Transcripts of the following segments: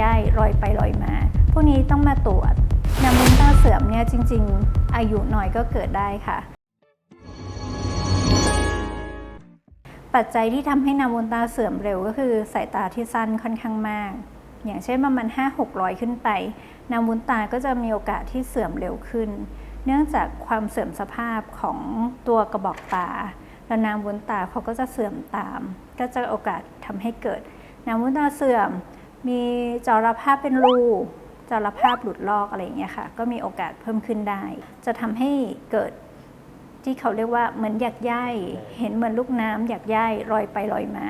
ย่ายลอยไปลอยมา พวกนี้ต้องมาตรวจน้ำมุนตาเสื่อมเนี่ยจริง ๆ อายุหน่อยก็เกิดได้ค่ะ ปัจจัยที่ทำให้นาวุนตาเสื่อมเร็วก็คือสายตาที่สั้นค่อนข้างมาก อย่างเช่นประมาณ5 600 ขึ้นไปนาวุนตาก็จะมีโอกาสที่เสื่อมเร็วขึ้น เนื่องจากความเสื่อมสภาพของตัวกระบอกตาแล้วน้ำวุ้นตาเขาก็จะเสื่อมตาม ก็จะโอกาสทำให้เกิดน้ำวุ้นตาเสื่อม มีจอรภาพเป็นรูจอรภาพหลุดลอกอะไรอย่างเงี้ยค่ะ ก็มีโอกาสเพิ่มขึ้นได้ จะทำให้เกิดที่เขาเรียกว่าเหมือนหยักย่ายเห็นเหมือนลูกน้ำหยักย่ายลอยไปลอยมา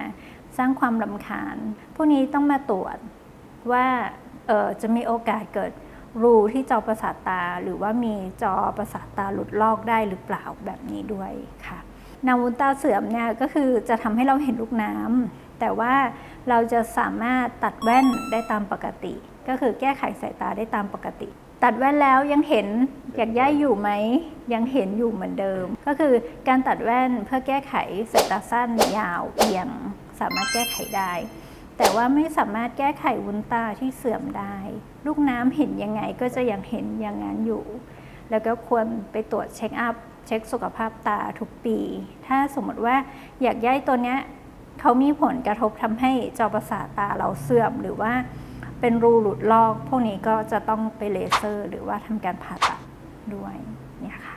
สร้างความลำคาญ พวกนี้ต้องมาตรวจว่าจะมีโอกาสเกิดรูที่จอประสาทตา หรือว่ามีจอประสาทตาหลุดลอกได้หรือเปล่าแบบนี้ด้วยค่ะนาวุ้นตาเสื่อมเนี่ยก็คือจะทำให้เราเห็นลูกน้ำแต่ว่า เราจะสามารถตัดแว่นได้ตามปกติ ก็คือแก้ไขสายตาได้ตามปกติ ตัดแว่นแล้วยังเห็นอยากย่ายอยู่ไหมยังเห็นอยู่เหมือนเดิม ก็คือการตัดแว่นเพื่อแก้ไขสายตาสั้นยาวเอียงสามารถแก้ไขได้ แต่ว่าไม่สามารถแก้ไขวุ้นตาที่เสื่อมได้ ลูกน้ำเห็นยังไงก็จะยังเห็นอย่างนั้นอยู่ แล้วก็ควรไปตรวจเช็คอัพเช็คสุขภาพตาทุกปี ถ้าสมมติว่าอยากย้ายตัวเนี้ย เขามีผลกระทบทำให้จอประสาทตาเราเสื่อมหรือว่าเป็นรูหลุดลอก พวกนี้ก็จะต้องไปเลเซอร์ หรือว่าทำการผ่าตัดด้วยเนี่ยค่ะ